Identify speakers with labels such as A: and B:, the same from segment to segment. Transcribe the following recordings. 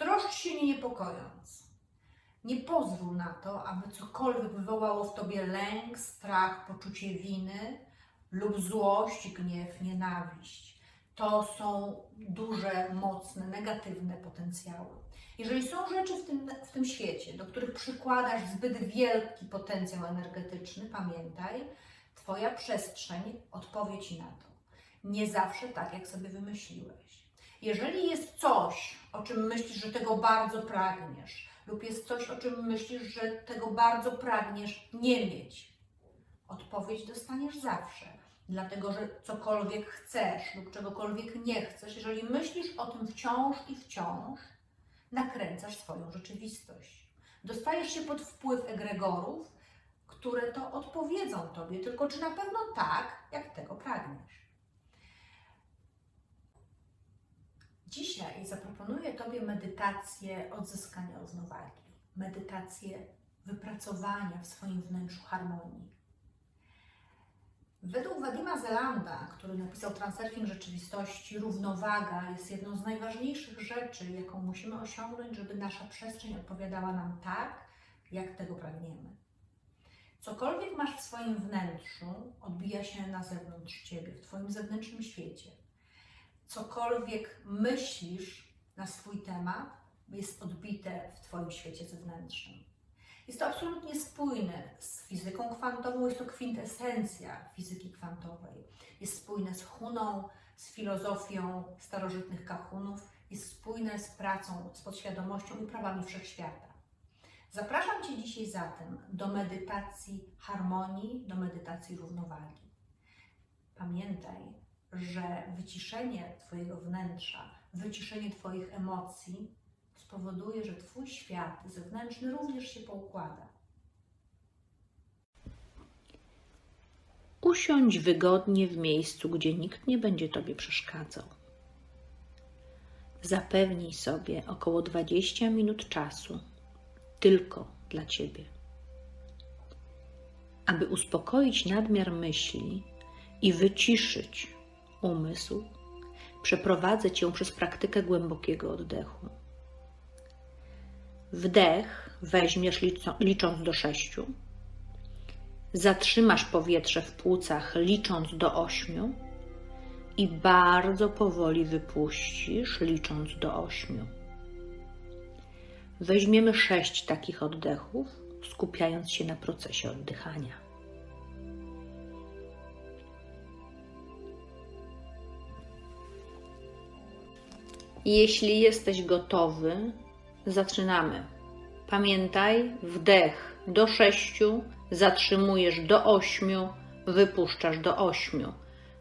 A: Troszcz się nie niepokojąc. Nie pozwól na to, aby cokolwiek wywołało w tobie lęk, strach, poczucie winy lub złość, gniew, nienawiść. To są duże, mocne, negatywne potencjały. Jeżeli są rzeczy w tym, w tym świecie, do których przykładasz zbyt wielki potencjał energetyczny, pamiętaj, Twoja przestrzeń odpowie Ci na to. Nie zawsze tak, jak sobie wymyśliłeś. Jeżeli jest coś, o czym myślisz, że tego bardzo pragniesz, lub jest coś, o czym myślisz, że tego bardzo pragniesz nie mieć, odpowiedź dostaniesz zawsze. Dlatego, że cokolwiek chcesz lub czegokolwiek nie chcesz, jeżeli myślisz o tym wciąż i wciąż, nakręcasz swoją rzeczywistość. Dostajesz się pod wpływ egregorów, które to odpowiedzą Tobie, tylko czy na pewno tak, jak tego pragniesz. Dzisiaj zaproponuję Tobie medytację odzyskania równowagi, medytację wypracowania w swoim wnętrzu harmonii. Według Wadima Zelanda, który napisał Transurfing Rzeczywistości, równowaga jest jedną z najważniejszych rzeczy, jaką musimy osiągnąć, żeby nasza przestrzeń odpowiadała nam tak, jak tego pragniemy. Cokolwiek masz w swoim wnętrzu, odbija się na zewnątrz ciebie, w Twoim zewnętrznym świecie. Cokolwiek myślisz na swój temat, jest odbite w Twoim świecie zewnętrznym. Jest to absolutnie spójne z fizyką kwantową, jest to kwintesencja fizyki kwantowej. Jest spójne z Huną, z filozofią starożytnych kahunów, jest spójne z pracą, z podświadomością i prawami wszechświata. Zapraszam Cię dzisiaj zatem do medytacji harmonii, do medytacji równowagi. Pamiętaj, że wyciszenie Twojego wnętrza, wyciszenie Twoich emocji spowoduje, że Twój świat zewnętrzny również się poukłada.
B: Usiądź wygodnie w miejscu, gdzie nikt nie będzie Tobie przeszkadzał. Zapewnij sobie około 20 minut czasu tylko dla Ciebie. Aby uspokoić nadmiar myśli i wyciszyć umysł, przeprowadzę Cię przez praktykę głębokiego oddechu. Wdech weźmiesz licząc do sześciu. Zatrzymasz powietrze w płucach licząc do ośmiu i bardzo powoli wypuścisz licząc do ośmiu. Weźmiemy sześć takich oddechów, skupiając się na procesie oddychania. Jeśli jesteś gotowy, zaczynamy. Pamiętaj, wdech do sześciu, zatrzymujesz do ośmiu, wypuszczasz do ośmiu.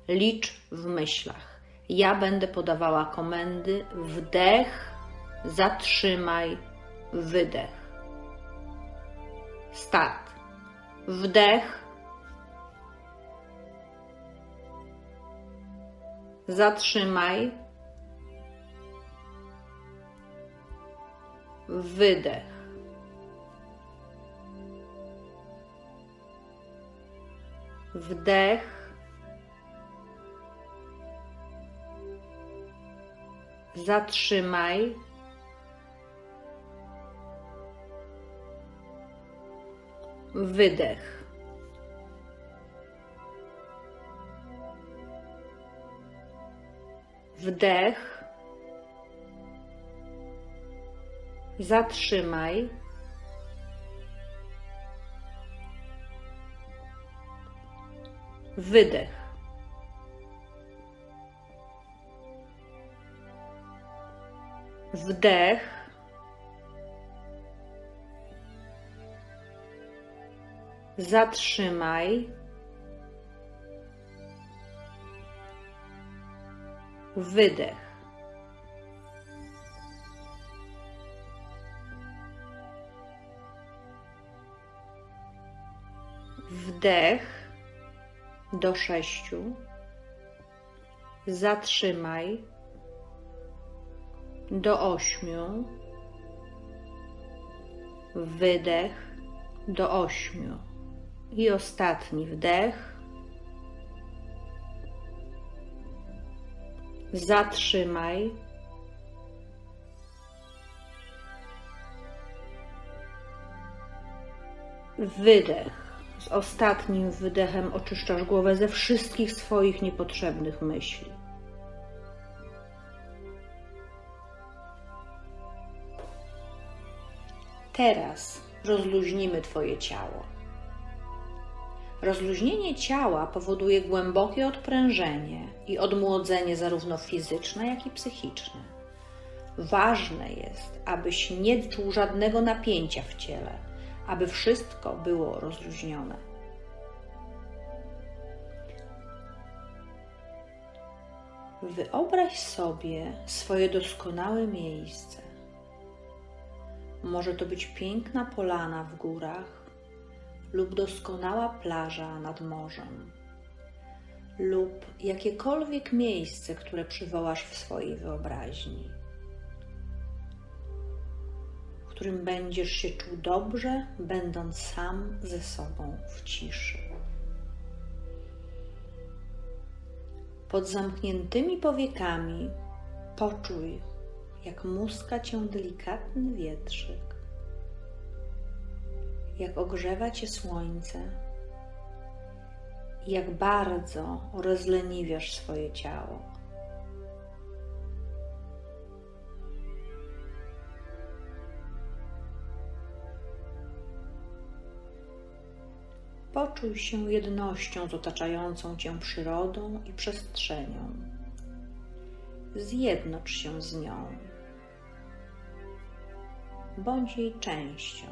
B: Licz w myślach. Ja będę podawała komendy wdech, zatrzymaj, wydech. Start. Wdech. Zatrzymaj. Wydech. Wdech. Zatrzymaj. Wydech. Wdech. Zatrzymaj. Wydech. Wdech. Zatrzymaj. Wydech. wdech do sześciu, zatrzymaj do ośmiu, wydech do ośmiu i ostatni wdech. Zatrzymaj. Wydech. Z ostatnim wydechem oczyszczasz głowę ze wszystkich swoich niepotrzebnych myśli. Teraz rozluźnimy Twoje ciało. Rozluźnienie ciała powoduje głębokie odprężenie i odmłodzenie zarówno fizyczne, jak i psychiczne. Ważne jest, abyś nie czuł żadnego napięcia w ciele, aby wszystko było rozluźnione. Wyobraź sobie swoje doskonałe miejsce. Może to być piękna polana w górach lub doskonała plaża nad morzem lub jakiekolwiek miejsce, które przywołasz w swojej wyobraźni, którym będziesz się czuł dobrze, będąc sam ze sobą w ciszy. Pod zamkniętymi powiekami poczuj, jak muska cię delikatny wietrzyk, jak ogrzewa cię słońce jak bardzo rozleniwiasz swoje ciało. Poczuj się jednością z otaczającą cię przyrodą i przestrzenią. Zjednocz się z nią. Bądź jej częścią.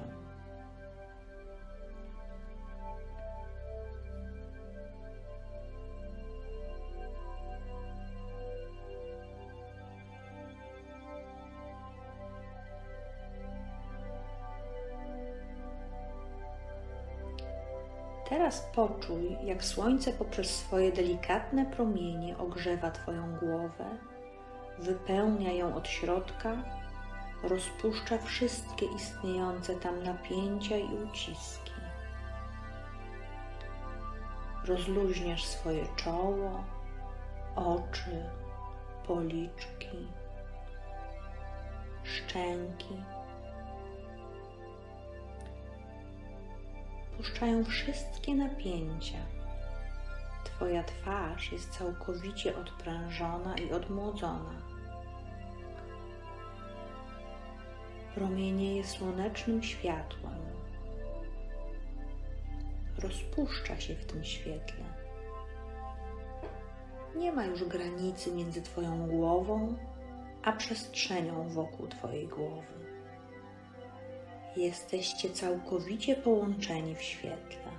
B: Teraz poczuj, jak słońce poprzez swoje delikatne promienie ogrzewa Twoją głowę, wypełnia ją od środka, rozpuszcza wszystkie istniejące tam napięcia i uciski. Rozluźniasz swoje czoło, oczy, policzki, szczęki. Puszczają wszystkie napięcia. Twoja twarz jest całkowicie odprężona i odmłodzona. Promienieje słonecznym światłem. Rozpuszcza się w tym świetle. Nie ma już granicy między Twoją głową a przestrzenią wokół Twojej głowy. Jesteście całkowicie połączeni w świetle.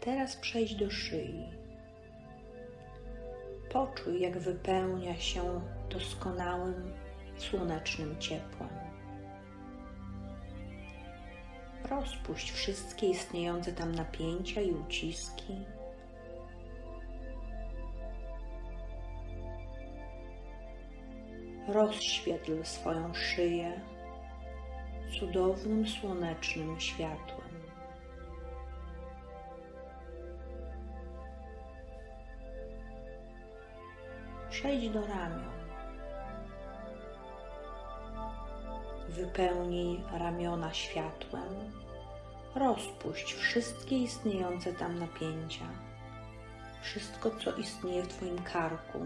B: Teraz przejdź do szyi. Poczuj, jak wypełnia się doskonałym, słonecznym ciepłem. Rozpuść wszystkie istniejące tam napięcia i uciski. Rozświetl swoją szyję cudownym słonecznym światłem. Przejdź do ramion. Wypełnij ramiona światłem. Rozpuść wszystkie istniejące tam napięcia. Wszystko, co istnieje w Twoim karku,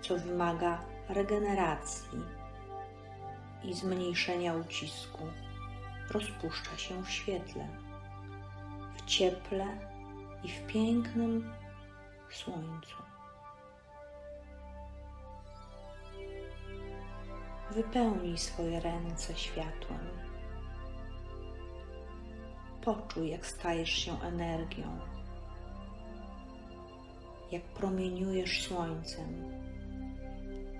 B: co wymaga regeneracji i zmniejszenia ucisku, rozpuszcza się w świetle, w cieple i w pięknym słońcu. Wypełnij swoje ręce światłem. Poczuj, jak stajesz się energią, jak promieniujesz słońcem.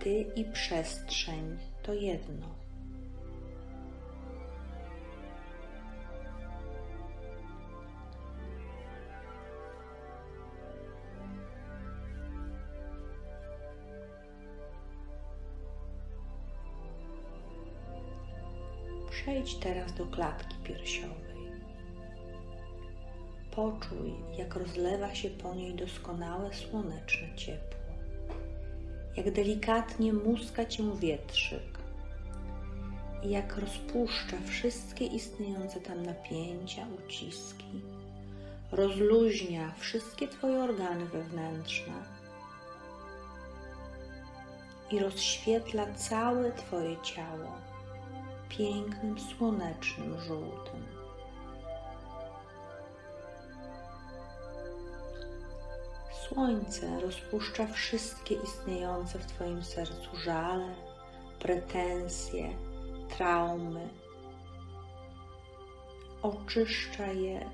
B: Ty i przestrzeń to jedno. Przejdź teraz do klatki piersiowej. Poczuj, jak rozlewa się po niej doskonałe słoneczne ciepło, jak delikatnie muska cię wietrzyk. I jak rozpuszcza wszystkie istniejące tam napięcia, uciski, rozluźnia wszystkie Twoje organy wewnętrzne. I rozświetla całe Twoje ciało pięknym, słonecznym, żółtym. Słońce rozpuszcza wszystkie istniejące w Twoim sercu żale, pretensje, traumy. Oczyszcza je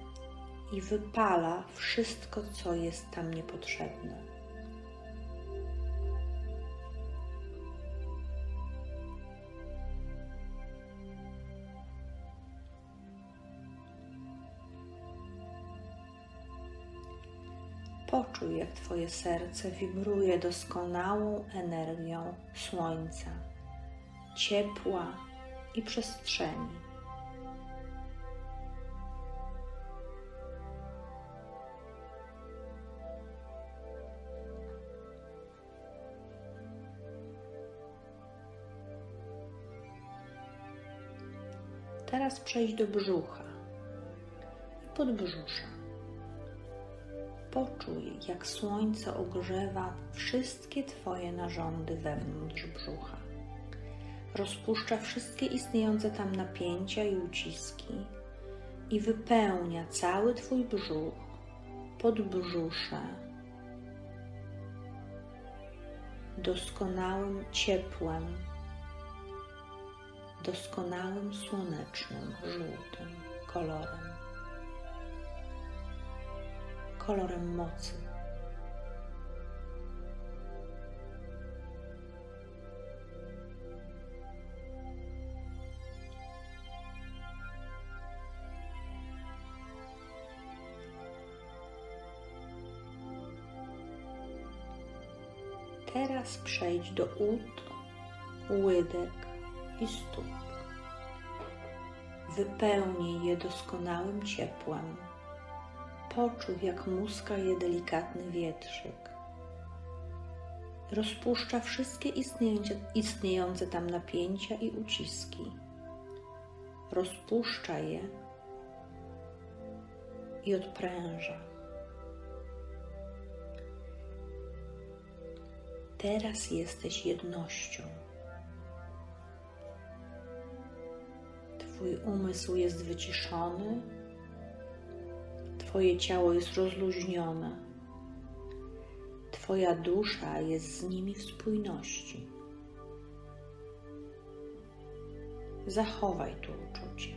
B: i wypala wszystko, co jest tam niepotrzebne. Poczuj, jak Twoje serce wibruje doskonałą energią słońca, ciepła i przestrzeni. Teraz przejdź do brzucha i podbrzusza. Poczuj, jak słońce ogrzewa wszystkie Twoje narządy wewnątrz brzucha. Rozpuszcza wszystkie istniejące tam napięcia i uciski i wypełnia cały Twój brzuch, podbrzusze doskonałym ciepłem, doskonałym słonecznym, żółtym kolorem kolorem mocy. Teraz przejdź do ud, łydek i stóp. Wypełnij je doskonałym ciepłem Poczuj, jak muska je delikatny wietrzyk. Rozpuszcza wszystkie istniejące tam napięcia i uciski. Rozpuszcza je i odpręża. Teraz jesteś jednością. Twój umysł jest wyciszony Twoje ciało jest rozluźnione. Twoja dusza jest z nimi w spójności. Zachowaj to uczucie.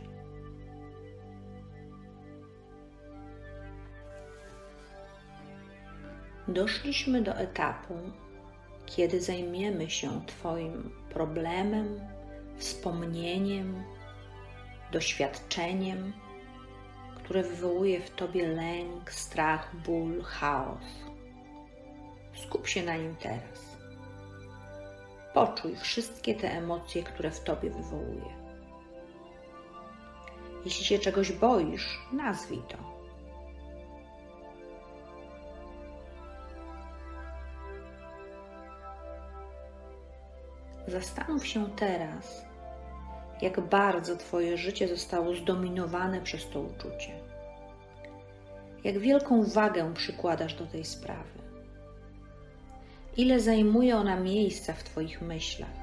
B: Doszliśmy do etapu, kiedy zajmiemy się Twoim problemem, wspomnieniem, doświadczeniem które wywołuje w tobie lęk, strach, ból, chaos. Skup się na nim teraz. Poczuj wszystkie te emocje, które w tobie wywołuje. Jeśli się czegoś boisz, nazwij to. Zastanów się teraz, jak bardzo Twoje życie zostało zdominowane przez to uczucie. Jak wielką wagę przykładasz do tej sprawy. Ile zajmuje ona miejsca w Twoich myślach.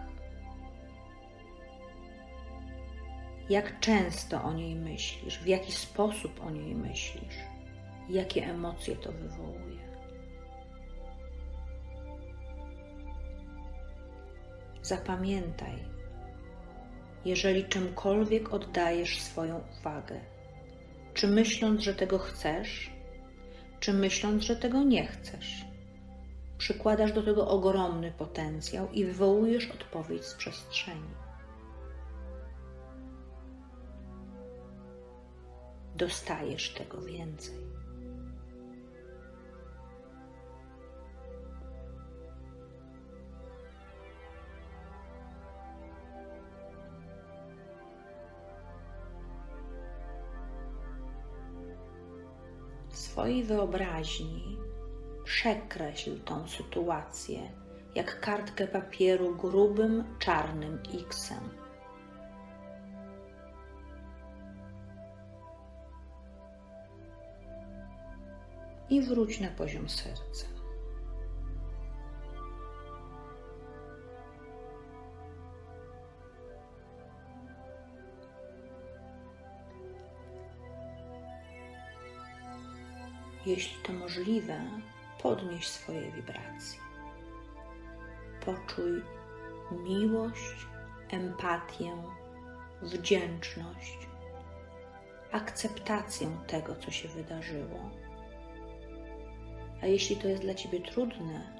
B: Jak często o niej myślisz, w jaki sposób o niej myślisz, jakie emocje to wywołuje. Zapamiętaj, jeżeli czymkolwiek oddajesz swoją uwagę. Czy myśląc, że tego chcesz, czy myśląc, że tego nie chcesz. Przykładasz do tego ogromny potencjał i wywołujesz odpowiedź z przestrzeni. Dostajesz tego więcej. Swojej wyobraźni przekreśl tą sytuację jak kartkę papieru grubym, czarnym X-em. I wróć na poziom serca. Jeśli to możliwe, podnieś swoje wibracje. Poczuj miłość, empatię, wdzięczność, akceptację tego, co się wydarzyło. A jeśli to jest dla ciebie trudne,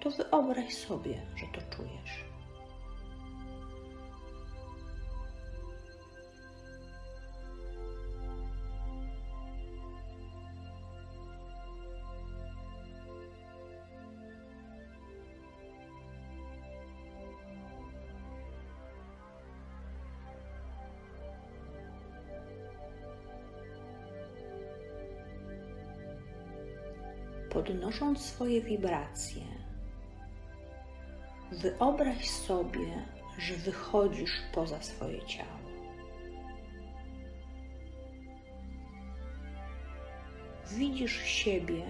B: to wyobraź sobie, że to czujesz. Podnosząc swoje wibracje, wyobraź sobie, że wychodzisz poza swoje ciało. Widzisz siebie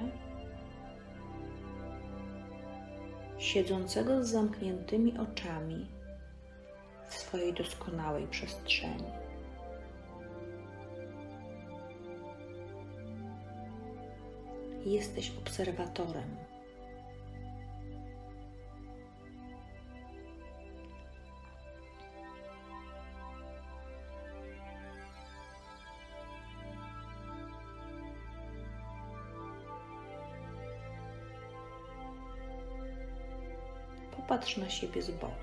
B: siedzącego z zamkniętymi oczami w swojej doskonałej przestrzeni. Jesteś obserwatorem. Popatrz na siebie z boku.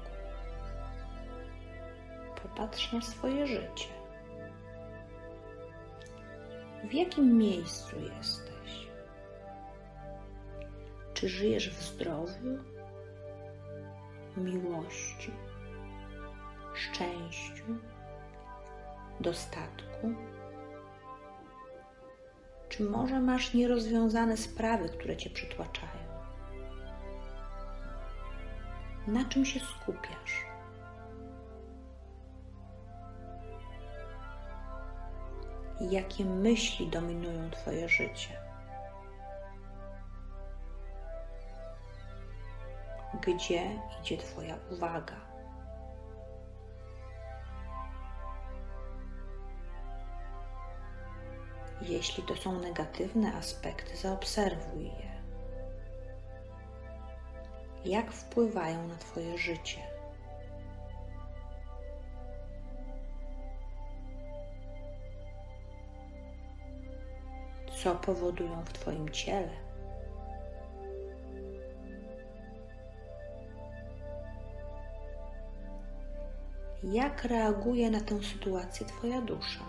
B: Popatrz na swoje życie. W jakim miejscu jesteś? Czy żyjesz w zdrowiu, miłości, szczęściu, dostatku? Czy może masz nierozwiązane sprawy, które cię przytłaczają? Na czym się skupiasz? Jakie myśli dominują Twoje życie? Gdzie idzie Twoja uwaga. Jeśli to są negatywne aspekty, zaobserwuj je. Jak wpływają na Twoje życie? Co powodują w Twoim ciele? Jak reaguje na tę sytuację Twoja dusza.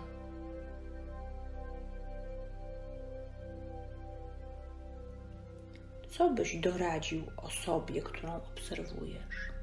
B: Co byś doradził osobie, którą obserwujesz?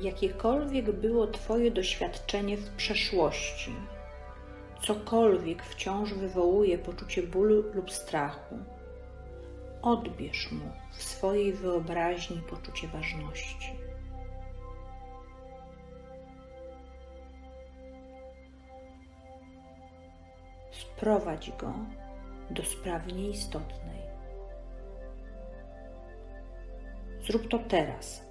B: Jakiekolwiek było Twoje doświadczenie w przeszłości, cokolwiek wciąż wywołuje poczucie bólu lub strachu, odbierz mu w swojej wyobraźni poczucie ważności. Sprowadź go do sprawy nieistotnej. Zrób to teraz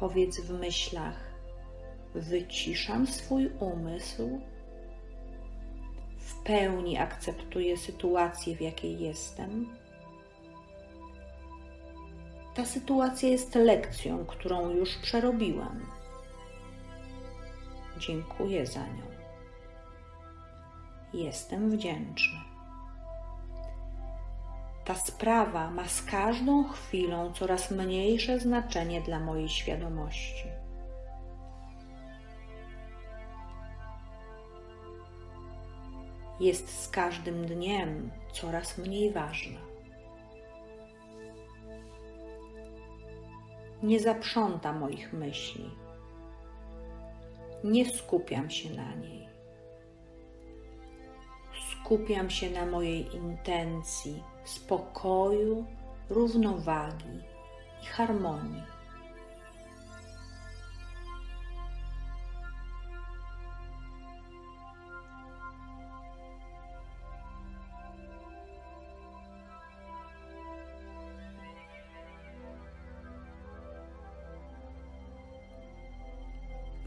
B: Powiedz w myślach: Wyciszam swój umysł, w pełni akceptuję sytuację, w jakiej jestem. Ta sytuacja jest lekcją, którą już przerobiłem. Dziękuję za nią. Jestem wdzięczny. Ta sprawa ma z każdą chwilą coraz mniejsze znaczenie dla mojej świadomości. Jest z każdym dniem coraz mniej ważna. Nie zaprząta moich myśli. Nie skupiam się na niej. Skupiam się na mojej intencji spokoju, równowagi i harmonii.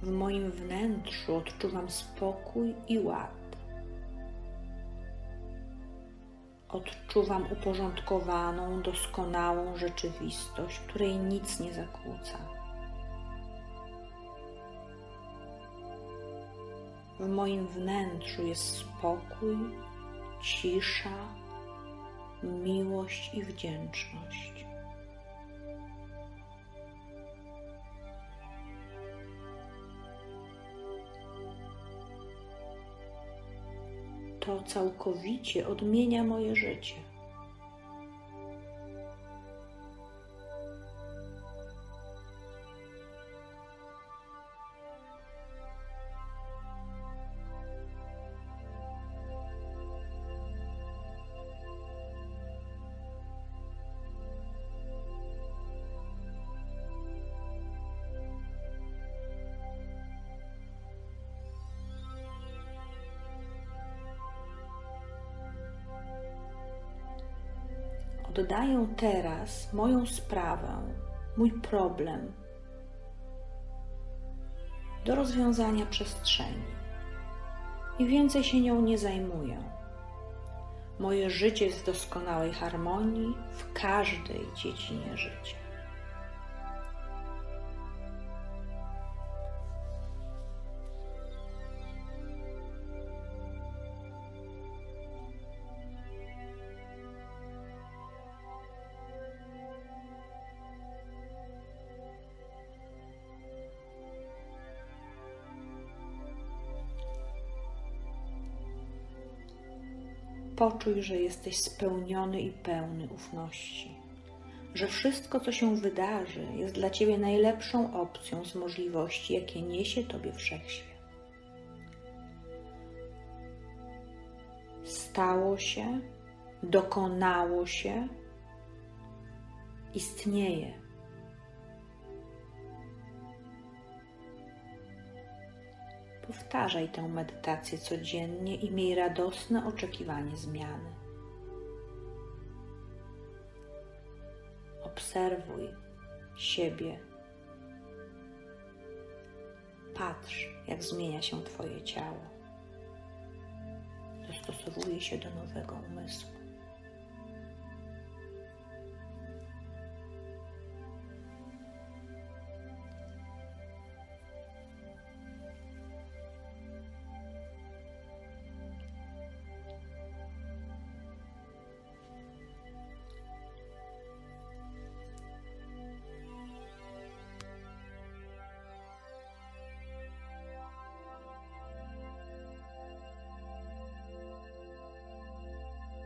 B: W moim wnętrzu odczuwam spokój i ład. Odczuwam uporządkowaną, doskonałą rzeczywistość, której nic nie zakłóca. W moim wnętrzu jest spokój, cisza, miłość i wdzięczność. Całkowicie odmienia moje życie. Oddaję teraz moją sprawę, mój problem do rozwiązania przestrzeni i więcej się nią nie zajmuję. Moje życie jest w doskonałej harmonii w każdej dziedzinie życia. Poczuj, że jesteś spełniony i pełny ufności, że wszystko, co się wydarzy, jest dla Ciebie najlepszą opcją z możliwości, jakie niesie Tobie wszechświat. Stało się, dokonało się, istnieje. Powtarzaj tę medytację codziennie i miej radosne oczekiwanie zmiany. Obserwuj siebie. Patrz, jak zmienia się Twoje ciało. Dostosowuje się do nowego umysłu.